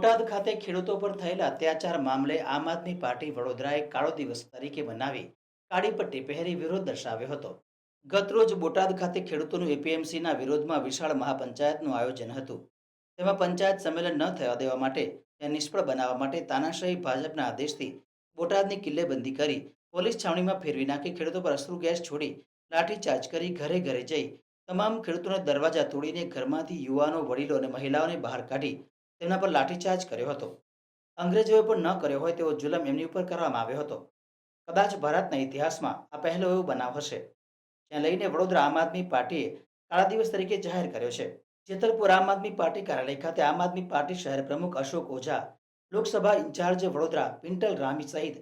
ખાતે ખેડૂતો પર થયેલા અત્યાચાર મામલે આમ આદમી પાર્ટી વડોદરાએ કાળો દિવસ તરીકે બનાવી કાળી પટ્ટી પહેરી વિરોધ દર્શાવ્યો હતો. ગતરોજ બોટાદ ખાતે ખેડૂતોનું એપીએમસીના વિરોધમાં વિશાળ મહાપંચાયતનું આયોજન હતું. તેમાં પંચાયત સંમેલન ન થવા દેવા માટે તેને નિષ્ફળ બનાવવા માટે તાનાશાહી ભાજપના આદેશથી બોટાદની કિલ્લેબંધી કરી પોલીસ છાવણીમાં ફેરવી નાખી ખેડૂતો પર અશ્રુ ગેસ છોડી લાઠીચાર્જ કરી ઘરે ઘરે જઈ તમામ ખેડૂતોના દરવાજા તોડીને ઘરમાંથી યુવાનો, વડીલો અને મહિલાઓને બહાર કાઢી તેમના પર લાઠીચાર્જ કર્યો હતો. અંગ્રેજોએ પણ ન કર્યો હોય તેવો જુલમ એમની ઉપર કરવામાં આવ્યો હતો. કદાચ ભારતના ઇતિહાસમાં આ પહેલો એવો બનાવ હશે. જ્યાં લઈને વડોદરા આમ આદમી પાર્ટીએ કાળા દિવસ તરીકે જાહેર કર્યો છે. જેતલપુર આમ આદમી પાર્ટી કાર્યાલય ખાતે આમ આદમી પાર્ટી શહેર પ્રમુખ અશોક ઓઝા, લોકસભા ઇન્ચાર્જ વડોદરા પિન્ટલ રામી સહિત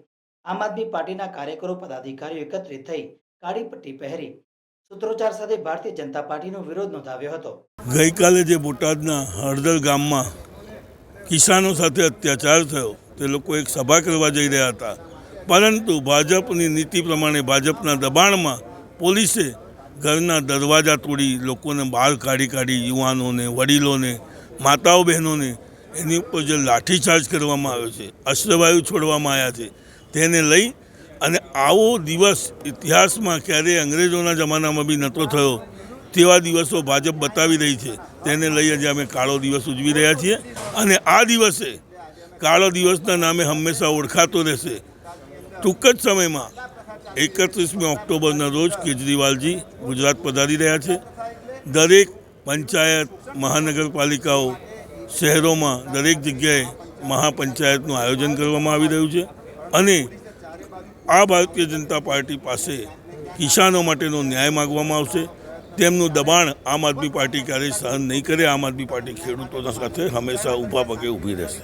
આમ આદમી પાર્ટીના કાર્યકરો, પદાધિકારીઓ એકત્રિત થઈ કાળી પટ્ટી પહેરી સૂત્રોચ્ચાર સાથે ભારતીય જનતા પાર્ટીનો વિરોધ નોંધાવ્યો હતો. ગઈકાલે જે બોટાદના હળદર ગામમાં કિસાનો સાથે અત્યાચાર થયો. તે લોકો એક સભા કરવા જઈ રહ્યા હતા. પરંતુ ભાજપની નીતિ પ્રમાણે ભાજપના દબાણમાં પોલીસે ઘરના દરવાજા તોડી લોકોને બહાર કાઢી કાઢી યુવાનોને, વડીલોને, માતાઓ બહેનોને એની ઉપર જે લાઠીચાર્જ કરવામાં આવ્યો છે, અશ્રવાયુ છોડવામાં આવ્યા છે, તેને લઈ અને આવો દિવસ ઇતિહાસમાં ક્યારેય અંગ્રેજોના જમાનામાં બી નહોતો થયો. તેવા દિવસો ભાજપ બતાવી રહી છે. તેને લઈ આજે અમે કાળો દિવસ ઉજવી રહ્યા છીએ. અને આ દિવસે કાળો દિવસના નામે હંમેશા ઓળખાતો રહેશે. ટૂંક જ સમયમાં એકત્રીસમી ઓક્ટોબરના રોજ કેજરીવાલજી ગુજરાત પધારી રહ્યા છે. દરેક પંચાયત મહાનગરપાલિકાઓ શહેરોમાં દરેક જગ્યાએ મહાપંચાયતનું આયોજન કરવામાં આવી રહ્યું છે. અને આ ભારતીય જનતા પાર્ટી પાસે કિસાનો માટેનો ન્યાય માગવામાં આવશે. તેમનું દબાણ આમ આદમી પાર્ટી ક્યારેય સહન નહીં કરે, આમ આદમી પાર્ટી ખેડૂતોના સાથે હંમેશા ઊભા પગે ઊભી રહેશે.